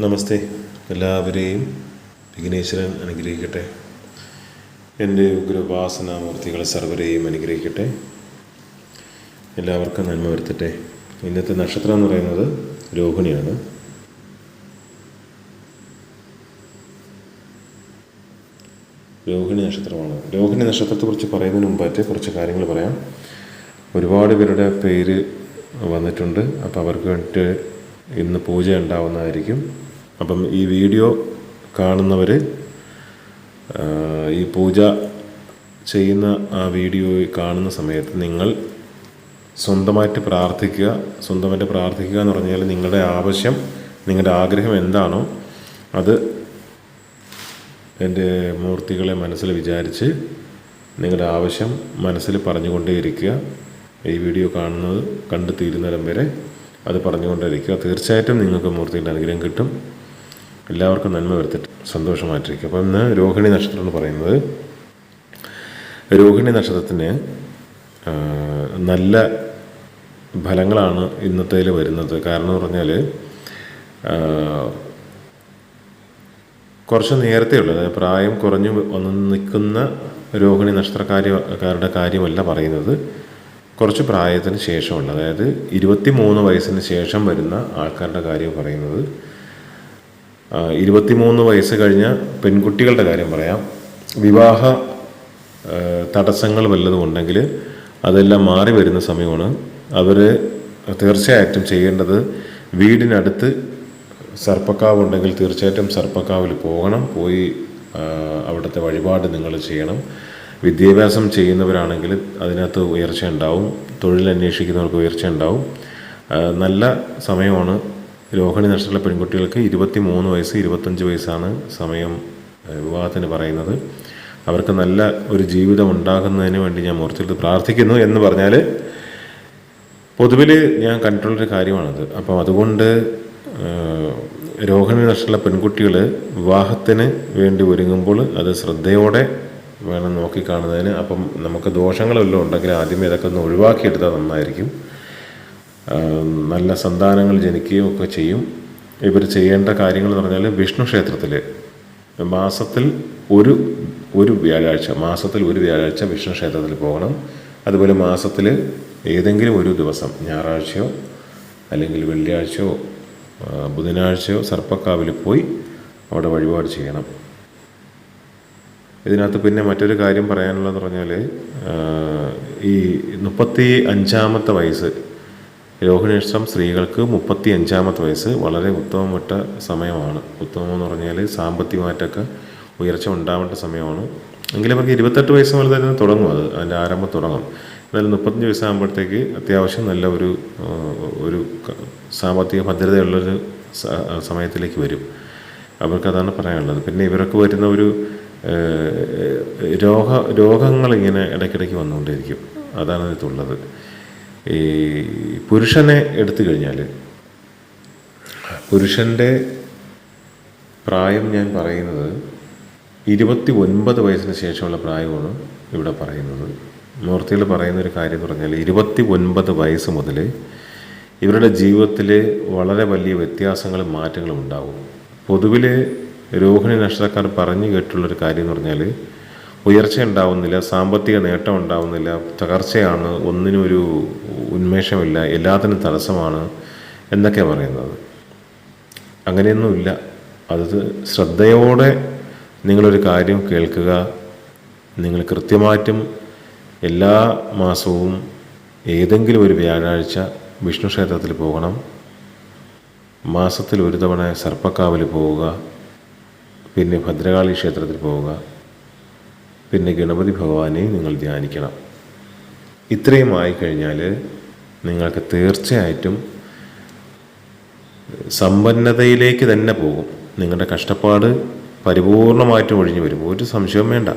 നമസ്തേ. എല്ലാവരെയും വിഘ്നേശ്വരൻ അനുഗ്രഹിക്കട്ടെ. എന്റെ ഉഗ്രവാസനാമൂർത്തികളെ സർവരെയും അനുഗ്രഹിക്കട്ടെ. എല്ലാവർക്കും നന്മ വരുത്തട്ടെ. ഇന്നത്തെ നക്ഷത്രം എന്ന് പറയുന്നത് രോഹിണിയാണ്. രോഹിണി നക്ഷത്രമാണ്. രോഹിണി നക്ഷത്രത്തെക്കുറിച്ച് പറയുന്നതിന് മുമ്പായിട്ട് കുറച്ച് കാര്യങ്ങൾ പറയാം. ഒരുപാട് പേരുടെ പേര് വന്നിട്ടുണ്ട്. അപ്പോൾ അവർക്ക് വേണ്ടിയിട്ട് ഇന്ന് പൂജ ഉണ്ടാവുന്നതായിരിക്കും. അപ്പം ഈ വീഡിയോ കാണുന്നവർ ഈ പൂജ ചെയ്യുന്ന ആ വീഡിയോ കാണുന്ന സമയത്ത് നിങ്ങൾ സ്വന്തമായിട്ട് പ്രാർത്ഥിക്കുക സ്വന്തമായിട്ട് പ്രാർത്ഥിക്കുക എന്ന് പറഞ്ഞാൽ നിങ്ങളുടെ ആവശ്യം നിങ്ങളുടെ ആഗ്രഹം എന്താണോ അത് എന്റെ മൂർത്തികളെ മനസ്സിൽ വിചാരിച്ച് നിങ്ങളുടെ ആവശ്യം മനസ്സിൽ പറഞ്ഞുകൊണ്ടേയിരിക്കുക. ഈ വീഡിയോ കാണുന്നത് കണ്ടു തീരുന്നിടം വരെ അത് പറഞ്ഞുകൊണ്ടേയിരിക്കുക. തീർച്ചയായിട്ടും നിങ്ങൾക്ക് മൂർത്തിയുടെ അനുഗ്രഹം കിട്ടും. എല്ലാവർക്കും നന്മ വരുത്തിട്ട്. സന്തോഷമായിട്ടിരിക്കും അപ്പം ഇന്ന് രോഹിണി നക്ഷത്രം എന്ന് പറയുന്നത് രോഹിണി നക്ഷത്രത്തിന് നല്ല ഫലങ്ങളാണ് ഇന്നത്തേൽ വരുന്നത്. കാരണം എന്ന് പറഞ്ഞാൽ കുറച്ച് നേരത്തെ ഉള്ളത് പ്രായം കുറഞ്ഞു ഒന്ന് നിൽക്കുന്ന രോഹിണി നക്ഷത്രക്കാരുടെ കാര്യമല്ല പറയുന്നത്. കുറച്ച് പ്രായത്തിന് ശേഷമുള്ള അതായത് ഇരുപത്തി മൂന്ന് വയസ്സിന് ശേഷം വരുന്ന ആൾക്കാരുടെ കാര്യം പറയുന്നത്. ഇരുപത്തിമൂന്ന് വയസ്സ് കഴിഞ്ഞ പെൺകുട്ടികളുടെ കാര്യം പറയാം. വിവാഹ തടസ്സങ്ങൾ വല്ലതും ഉണ്ടെങ്കിൽ അതെല്ലാം മാറി വരുന്ന സമയമാണ്. അവർ തീർച്ചയായിട്ടും ചെയ്യേണ്ടത് വീടിനടുത്ത് സർപ്പക്കാവ് ഉണ്ടെങ്കിൽ തീർച്ചയായിട്ടും സർപ്പക്കാവിൽ പോകണം. പോയി അവിടുത്തെ വഴിപാട് നിങ്ങൾ ചെയ്യണം. വിദ്യാഭ്യാസം ചെയ്യുന്നവരാണെങ്കിൽ അതിനകത്ത് ഉയർച്ച ഉണ്ടാവും. തൊഴിൽ അന്വേഷിക്കുന്നവർക്ക് ഉയർച്ച ഉണ്ടാവും. നല്ല സമയമാണ് രോഹിണി നക്ഷത്രത്തിലെ പെൺകുട്ടികൾക്ക് ഇരുപത്തി മൂന്ന് വയസ്സ് ഇരുപത്തഞ്ച് വയസ്സാണ് സമയം വിവാഹത്തിന് പറയുന്നത്. അവർക്ക് നല്ല ഒരു ജീവിതം ഉണ്ടാകുന്നതിന് വേണ്ടി ഞാൻ മൂർത്തിയെടുത്ത് പ്രാർത്ഥിക്കുന്നു എന്ന് പറഞ്ഞാൽ പൊതുവിൽ ഞാൻ കണ്ടിട്ടുള്ളൊരു കാര്യമാണത്. അപ്പോൾ അതുകൊണ്ട് രോഹിണി നക്ഷത്രത്തിലെ പെൺകുട്ടികൾ വിവാഹത്തിന് വേണ്ടി ഒരുങ്ങുമ്പോൾ അത് ശ്രദ്ധയോടെ വേണം നോക്കിക്കാണുന്നതിന് അപ്പം നമുക്ക് ദോഷങ്ങളെല്ലാം ഉണ്ടെങ്കിൽ ആദ്യമേ ഇതൊക്കെ ഒന്ന് ഒഴിവാക്കിയെടുത്താൽ നന്നായിരിക്കും. നല്ല സന്താനങ്ങൾ ജനിക്കുകയും ഒക്കെ ചെയ്യും. ഇവർ ചെയ്യേണ്ട കാര്യങ്ങൾ എന്ന് പറഞ്ഞാൽ വിഷ്ണു ക്ഷേത്രത്തിൽ മാസത്തിൽ ഒരു ഒരു വ്യാഴാഴ്ച മാസത്തിൽ ഒരു വ്യാഴാഴ്ച വിഷ്ണു ക്ഷേത്രത്തിൽ പോകണം. അതുപോലെ മാസത്തിൽ ഏതെങ്കിലും ഒരു ദിവസം ഞായറാഴ്ചയോ അല്ലെങ്കിൽ വെള്ളിയാഴ്ചയോ ബുധനാഴ്ചയോ സർപ്പക്കാവിൽ പോയി അവിടെ വഴിപാട് ചെയ്യണം. ഇതിനകത്ത് പിന്നെ മറ്റൊരു കാര്യം പറയാനുള്ളതെന്ന് പറഞ്ഞാൽ ഈ മുപ്പത്തി അഞ്ചാമത്തെ വയസ്സ് രോഹിണീഷ്ടം സ്ത്രീകൾക്ക് മുപ്പത്തി അഞ്ചാമത്തെ വയസ്സ് വളരെ ഉത്തമപ്പെട്ട സമയമാണ്. ഉത്തമം എന്ന് പറഞ്ഞാൽ സാമ്പത്തികമായിട്ടൊക്കെ ഉയർച്ച ഉണ്ടാവേണ്ട സമയമാണ്. എങ്കിലും അവർക്ക് ഇരുപത്തെട്ട് വയസ്സ് മുതൽ തന്നെ തുടങ്ങും അത് അതിന്റെ ആരംഭം തുടങ്ങും. എന്നാലും മുപ്പത്തഞ്ച് വയസ്സാകുമ്പോഴത്തേക്ക് അത്യാവശ്യം നല്ല ഒരു ഒരു സാമ്പത്തിക ഭദ്രതയുള്ളൊരു സമയത്തിലേക്ക് വരും. അവർക്കതാണ് പറയാനുള്ളത്. പിന്നെ ഇവർക്ക് വരുന്ന ഒരു രോഗ രോഗങ്ങളിങ്ങനെ ഇടയ്ക്കിടയ്ക്ക് വന്നുകൊണ്ടിരിക്കും അതാണ് ഇതിലുള്ളത്. ഈ പുരുഷനെ എടുത്തു കഴിഞ്ഞാൽ പുരുഷന്റെ പ്രായം ഞാൻ പറയുന്നത് ഇരുപത്തി ഒൻപത് വയസ്സിന് ശേഷമുള്ള പ്രായമാണ് ഇവിടെ പറയുന്നത്. മൂർത്തികൾ പറയുന്ന ഒരു കാര്യം പറഞ്ഞാൽ ഇരുപത്തി ഒൻപത് വയസ്സ് മുതൽ ഇവരുടെ ജീവിതത്തിൽ വളരെ വലിയ വ്യത്യാസങ്ങളും മാറ്റങ്ങളും ഉണ്ടാകും പൊതുവിൽ രോഹിണി നക്ഷത്രക്കാർ പറഞ്ഞു കേട്ടുള്ളൊരു കാര്യം എന്ന് പറഞ്ഞാൽ ഉയർച്ച ഉണ്ടാവുന്നില്ല സാമ്പത്തിക നേട്ടം ഉണ്ടാവുന്നില്ല തകർച്ചയാണ് ഒന്നിനും ഒരു ഉന്മേഷമില്ല എല്ലാത്തിനും തടസ്സമാണ് എന്നൊക്കെ പറയുന്നത്. അങ്ങനെയൊന്നുമില്ല. അത് ശ്രദ്ധയോടെ നിങ്ങളൊരു കാര്യം കേൾക്കുക. നിങ്ങൾ കൃത്യമായിട്ടും എല്ലാ മാസവും ഏതെങ്കിലും ഒരു വ്യാഴാഴ്ച വിഷ്ണു ക്ഷേത്രത്തിൽ പോകണം. മാസത്തിൽ ഒരു തവണ സർപ്പക്കാവിൽ പോവുക. പിന്നെ ഭദ്രകാളി ക്ഷേത്രത്തിൽ പോവുക. പിന്നെ ഗണപതി ഭഗവാനെ നിങ്ങൾ ധ്യാനിക്കണം. ഇത്രയും ആയിക്കഴിഞ്ഞാൽ നിങ്ങൾക്ക് തീർച്ചയായിട്ടും സമ്പന്നതയിലേക്ക് തന്നെ പോകും. നിങ്ങളുടെ കഷ്ടപ്പാട് പരിപൂർണമായിട്ടും ഒഴിഞ്ഞു വരും. ഒരു സംശയവും വേണ്ട.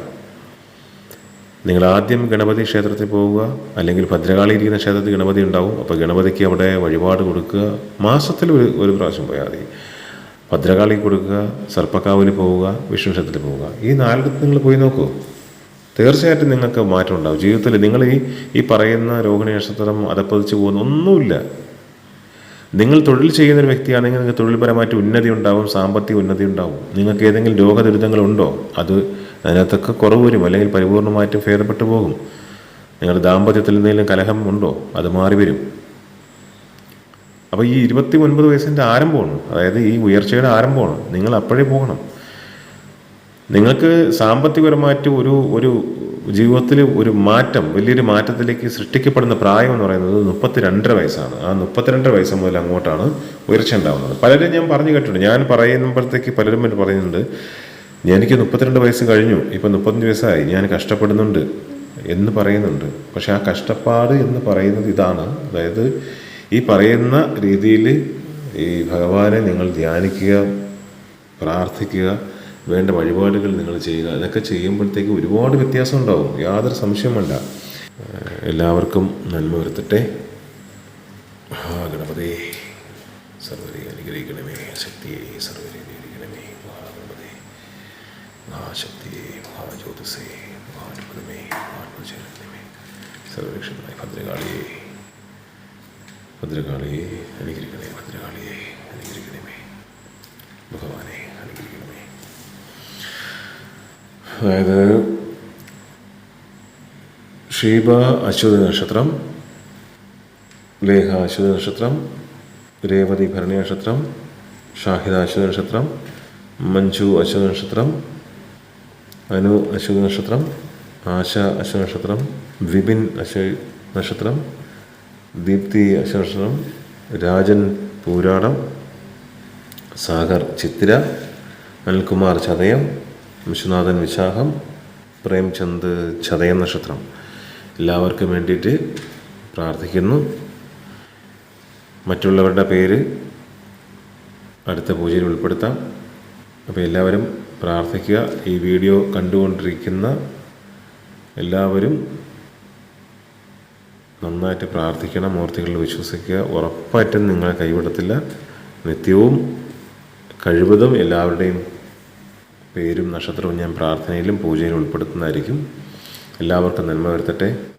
നിങ്ങൾ ആദ്യം ഗണപതി ക്ഷേത്രത്തിൽ പോവുക. അല്ലെങ്കിൽ ഭദ്രകാളി ഇരിക്കുന്ന ക്ഷേത്രത്തിൽ ഗണപതി ഉണ്ടാവും. അപ്പോൾ ഗണപതിക്ക് അവിടെ വഴിപാട് കൊടുക്കുക. മാസത്തിൽ ഒരു ഒരു പ്രാവശ്യം പോയാൽ മതി. ഭദ്രകാളി കൊടുക്കുക. സർപ്പക്കാവിൽ പോവുക. വിഷ്ണു ക്ഷേത്രത്തിൽ പോവുക. ഈ നാലിടത്ത് നിങ്ങൾ പോയി നോക്കൂ. തീർച്ചയായിട്ടും നിങ്ങൾക്ക് മാറ്റം ഉണ്ടാവും. ജീവിതത്തിൽ നിങ്ങൾ ഈ ഈ പറയുന്ന രോഹിണി നക്ഷത്രം അതപ്പതിച്ച് പോകുന്ന ഒന്നുമില്ല. നിങ്ങൾ തൊഴിൽ ചെയ്യുന്ന ഒരു വ്യക്തിയാണെങ്കിൽ നിങ്ങൾക്ക് തൊഴിൽപരമായിട്ട് ഉന്നതി ഉണ്ടാവും സാമ്പത്തിക ഉന്നതി ഉണ്ടാവും. നിങ്ങൾക്ക് ഏതെങ്കിലും രോഗദുരിതങ്ങളുണ്ടോ അത് അതിനകത്തൊക്കെ കുറവ് വരും അല്ലെങ്കിൽ പരിപൂർണമായിട്ടും ഭേദപ്പെട്ടു പോകും. നിങ്ങളുടെ ദാമ്പത്യത്തിൽ എന്തെങ്കിലും കലഹം ഉണ്ടോ? അത് മാറി വരും. അപ്പോൾ ഈ ഇരുപത്തി ഒൻപത് വയസ്സിന്റെ ആരംഭമാണ്. അതായത് ഈ ഉയർച്ചയുടെ ആരംഭമാണ്. നിങ്ങൾ അപ്പോഴേ പോകണം. നിങ്ങൾക്ക് സാമ്പത്തികപരമായിട്ട് ഒരു ഒരു ജീവിതത്തിൽ ഒരു മാറ്റം വലിയൊരു മാറ്റത്തിലേക്ക് സൃഷ്ടിക്കപ്പെടുന്ന പ്രായം എന്ന് പറയുന്നത് മുപ്പത്തിരണ്ടര വയസ്സാണ്. ആ മുപ്പത്തിരണ്ടര വയസ്സ് മുതൽ അങ്ങോട്ടാണ് ഉയർച്ച ഉണ്ടാകുന്നത് പലരും ഞാൻ പറഞ്ഞു കേട്ടിട്ടുണ്ട്. ഞാൻ പറയുമ്പോഴത്തേക്ക് പലരും എന്നോട് പറയുന്നുണ്ട് എനിക്ക് മുപ്പത്തിരണ്ട് വയസ്സ് കഴിഞ്ഞു. ഇപ്പം മുപ്പത്തഞ്ച് വയസ്സായി. ഞാൻ കഷ്ടപ്പെടുന്നുണ്ട് എന്ന് പറയുന്നുണ്ട്. പക്ഷേ ആ കഷ്ടപ്പാട് എന്ന് പറയുന്നത് ഇതാണ്. അതായത് ഈ പറയുന്ന രീതിയിൽ ഈ ഭഗവാനെ നിങ്ങൾ ധ്യാനിക്കുക പ്രാർത്ഥിക്കുക വേണ്ട വഴിപാടുകൾ നിങ്ങൾ ചെയ്യുക. അതൊക്കെ ചെയ്യുമ്പോഴത്തേക്ക് ഒരുപാട് വ്യത്യാസം ഉണ്ടാവും. യാതൊരു സംശയം വേണ്ട. എല്ലാവർക്കും നന്മ വരുത്തട്ടെ. ആ ഗണപതി സർവരെ അനുഗ്രഹിക്കണമേ. ശക്തിയെ സർവരെ അനുഗ്രഹിക്കണമേ. മഹാഗണപതി മഹാശക്തിയെ മഹാജ്യോതിസേ മഹാത്ഭുതമേ മഹാത്മചരണമേ സർവരക്ഷണമേ ഭദ്രകാളിയെ ഭദ്രകാളിയെ അനുഗ്രഹിക്കണേ ഭദ്രകാളിയെ അനുഗ്രഹിക്കണമേ ഭഗവാനെ അനുഗ്രഹിക്കണമേ അതായത് ഷീബ അശ്വതി നക്ഷത്രം ലേഖ അശ്വതി നക്ഷത്രം രേവതി ഭരണി നക്ഷത്രം ഷാഹിദ അശ്വതി നക്ഷത്രം മഞ്ജു അശ്വതി നക്ഷത്രം അനു അശ്വതി നക്ഷത്രം ആശ അശ്വതി നക്ഷത്രം വിപിൻ അശ്വ നക്ഷത്രം ദീപ്തി അശ്വതി നക്ഷത്രം രാജൻ പൂരാടം സാഗർ ചിത്തിര അനിൽകുമാർ ചതയം വിശ്വനാഥൻ വിശാഖം പ്രേംചന്ദ് ചതയ നക്ഷത്രം. എല്ലാവർക്കും വേണ്ടിയിട്ട് പ്രാർത്ഥിക്കുന്നു. മറ്റുള്ളവരുടെ പേര് അടുത്ത പൂജയിൽ ഉൾപ്പെടുത്താം. അപ്പോൾ എല്ലാവരും പ്രാർത്ഥിക്കുക. ഈ വീഡിയോ കണ്ടുകൊണ്ടിരിക്കുന്ന എല്ലാവരും നന്നായിട്ട് പ്രാർത്ഥിക്കണം. മൂർത്തികളിൽ വിശ്വസിക്കുക. ഉറപ്പായിട്ടും നിങ്ങളെ കൈവിടത്തില്ല. നിത്യവും കഴിവതും എല്ലാവരുടെയും പേരും നക്ഷത്രവും ഞാൻ പ്രാർത്ഥനയിലും പൂജയിലും ഉൾപ്പെടുത്തുന്നതായിരിക്കും. എല്ലാവർക്കും നന്മ വരുത്തട്ടെ.